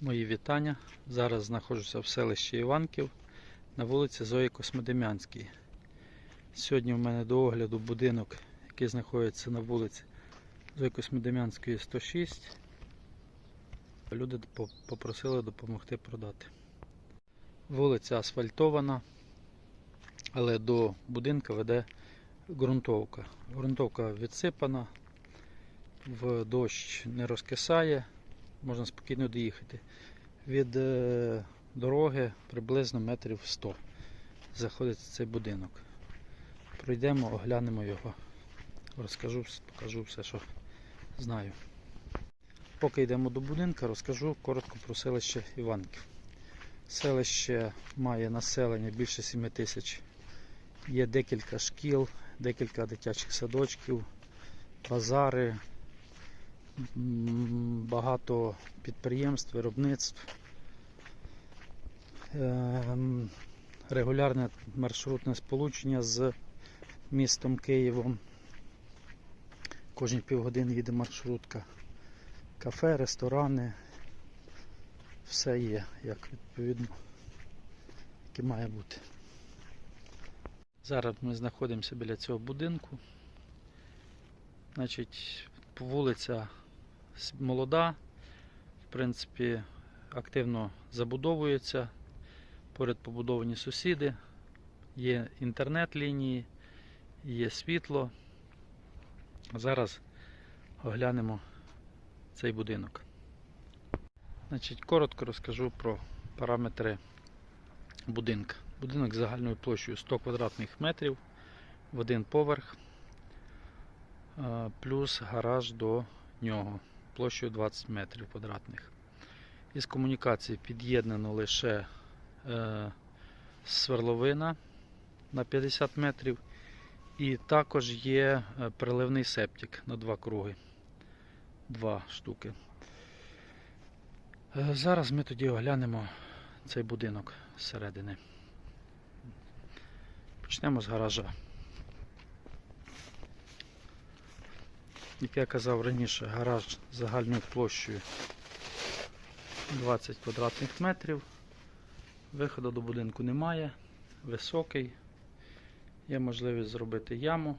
Мої вітання. Зараз знаходжуся в селищі Іванків на вулиці Зої Космодем'янській. Сьогодні в мене до огляду будинок, який знаходиться на вулиці Зої Космодем'янської 106. Люди попросили допомогти продати. Вулиця асфальтована, але до будинка веде ґрунтовка. Ґрунтовка відсипана, в дощ не розкисає можна спокійно доїхати. Від е, дороги приблизно метрів 100 заходиться цей будинок. Пройдемо, оглянемо його. Розкажу, покажу все, що знаю. Поки йдемо до будинка, розкажу коротко про селище Іванків. Селище має населення більше 7 тисяч. Є декілька шкіл, декілька дитячих садочків, базари, багато підприємств, виробництв, Ем, регулярне маршрутне сполучення з містом Києвом. Кожні півгодини їде маршрутка. Кафе, ресторани. Все є, як відповідно, яке має бути. Зараз ми знаходимося біля цього будинку. Значить, вулиця молода, в принципі, активно забудовується. Поряд побудовані сусіди, є інтернет-лінії, є світло. Зараз оглянемо цей будинок. Значить, коротко розкажу про параметри будинка. Будинок з загальною площею 100 квадратних метрів в один поверх, е, плюс гараж до нього площею 20 метрів квадратних. Із комунікації під'єднано лише е, сверловина на 50 метрів, і також є е, переливний септик на два круги. Два штуки. Е, зараз ми тоді оглянемо цей будинок зсередини. Почнемо з гаража. Як я казав раніше, гараж загальною площею 20 квадратних метрів. Виходу до будинку немає, високий. Є можливість зробити яму.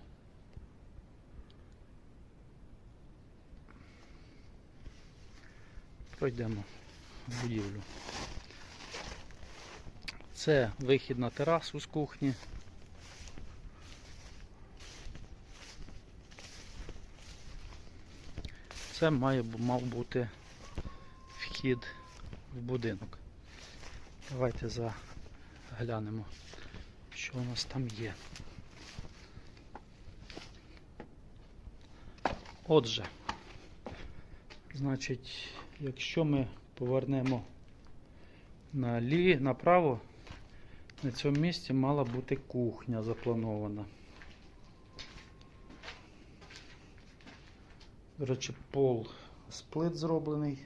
Пройдемо в будівлю. Це вихід на терасу з кухні. Це має мав бути вхід в будинок. Давайте заглянемо, що у нас там є. Отже, значить, якщо ми повернемо налі, направо, на цьому місці мала бути кухня запланована. До речі, пол з плит зроблений.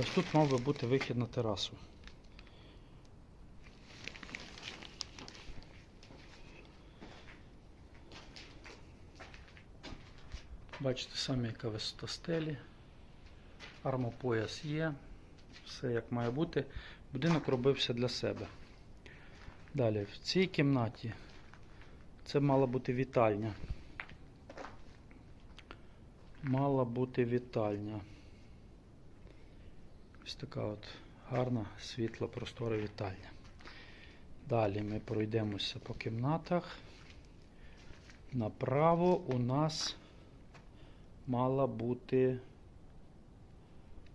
Ось тут мав би бути вихід на терасу. Бачите самі, яка висота стелі. Армопояс є. Все як має бути. Будинок робився для себе. Далі, в цій кімнаті це мала бути вітальня. Мала бути вітальня. Ось така от гарна, світла, простора вітальня. Далі ми пройдемося по кімнатах. Направо у нас мала бути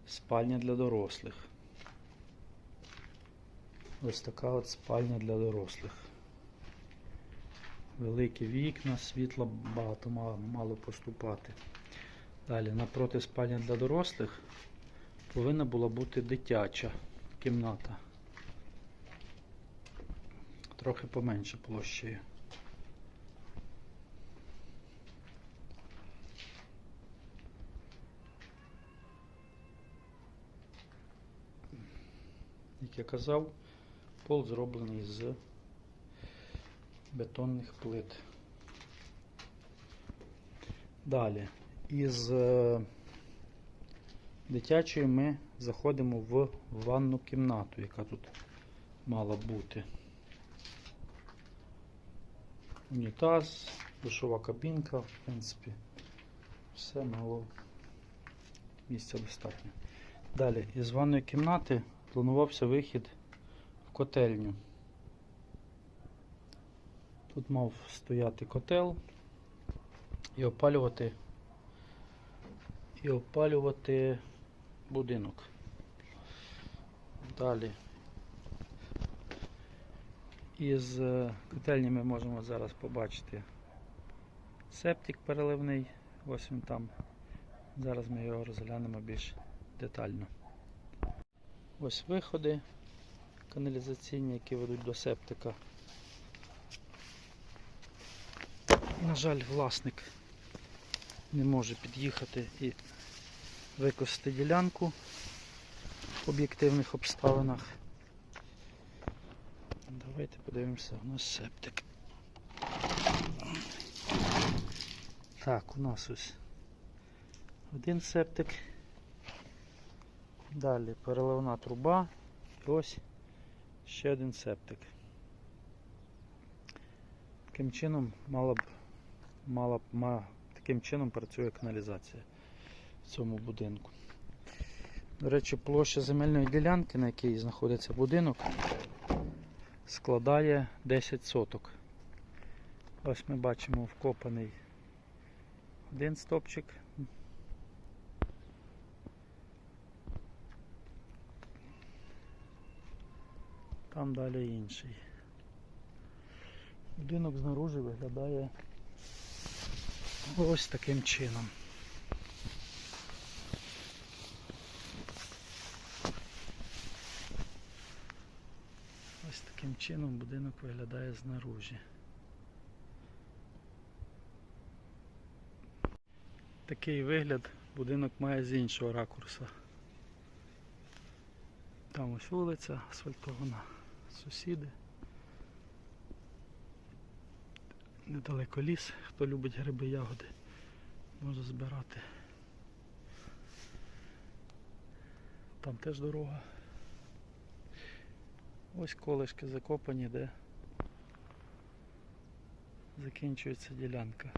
спальня для дорослих. Ось така от спальня для дорослих. Великі вікна, світла багато мало, поступати. Далі, напроти спальні для дорослих повинна була бути дитяча кімната. Трохи поменше площею. Як я казав, пол зроблений з бетонних плит. Далі із е, дитячої ми заходимо в ванну кімнату, яка тут мала бути. Унітаз, душова кабінка, в принципі, все мало місця достатньо. Далі, із ванної кімнати планувався вихід в котельню. Тут мав стояти котел і опалювати, і опалювати будинок. Далі. Із е, котельні ми можемо зараз побачити септик переливний. Ось він там. Зараз ми його розглянемо більш детально. Ось виходи каналізаційні, які ведуть до септика. На жаль, власник не може під'їхати і викосити ділянку в об'єктивних обставинах. Давайте подивимося, у нас септик. Так, у нас ось один септик. Далі переливна труба і ось ще один септик. Таким чином мала б, мала б, ма, таким чином працює каналізація в цьому будинку. До речі, площа земельної ділянки, на якій знаходиться будинок, складає 10 соток. Ось ми бачимо вкопаний один стопчик. Там далі інший. Будинок знаружи виглядає ось таким чином. Ось таким чином будинок виглядає знаружі. Такий вигляд будинок має з іншого ракурсу. Там ось вулиця асфальтована, сусіди. Недалеко ліс, хто любить гриби ягоди, може збирати. Там теж дорога. Ось колишки закопані, де закінчується ділянка.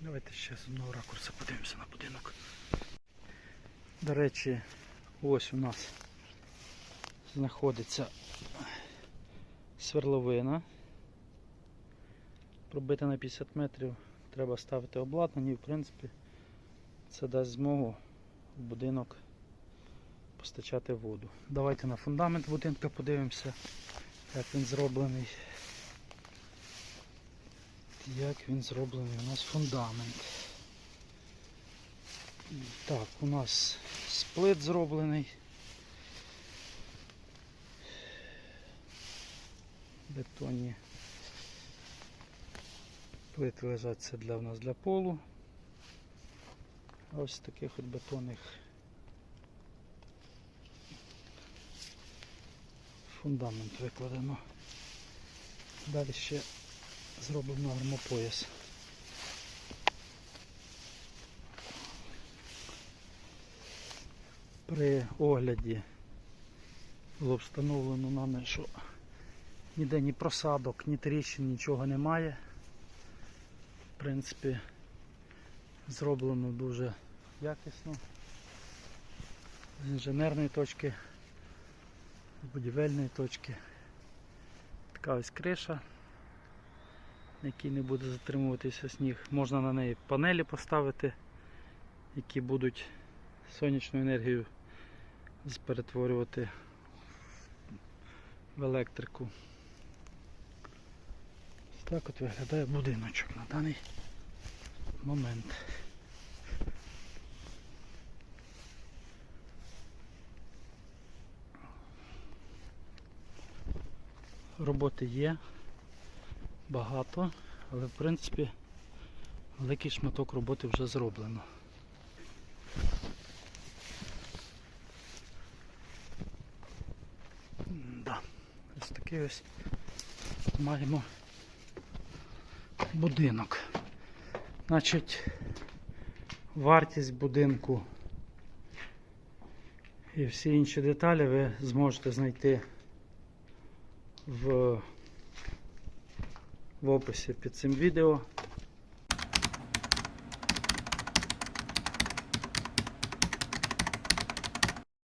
Давайте ще з одного ракурсу подивимося на будинок. До речі, ось у нас знаходиться сверловина. Пробита на 50 метрів, треба ставити обладнання і в принципі це дасть змогу в будинок постачати воду. Давайте на фундамент будинка подивимося, як він зроблений. Як він зроблений у нас фундамент. Так, у нас сплит зроблений. Бетонні плити лежать це для у нас для полу. Ось таких от бетонних фундамент викладено. Далі ще зроблено армопояс. При огляді було встановлено нами, що ніде ні просадок, ні тріщин, нічого немає. В принципі, зроблено дуже якісно. З інженерної точки, з будівельної точки. Така ось криша, на якій не буде затримуватися сніг. Можна на неї панелі поставити, які будуть сонячну енергію перетворювати в електрику. Так от виглядає будиночок на даний момент. Роботи є багато, але в принципі великий шматок роботи вже зроблено. Такий ось маємо будинок. Значить, вартість будинку і всі інші деталі ви зможете знайти в, в описі під цим відео.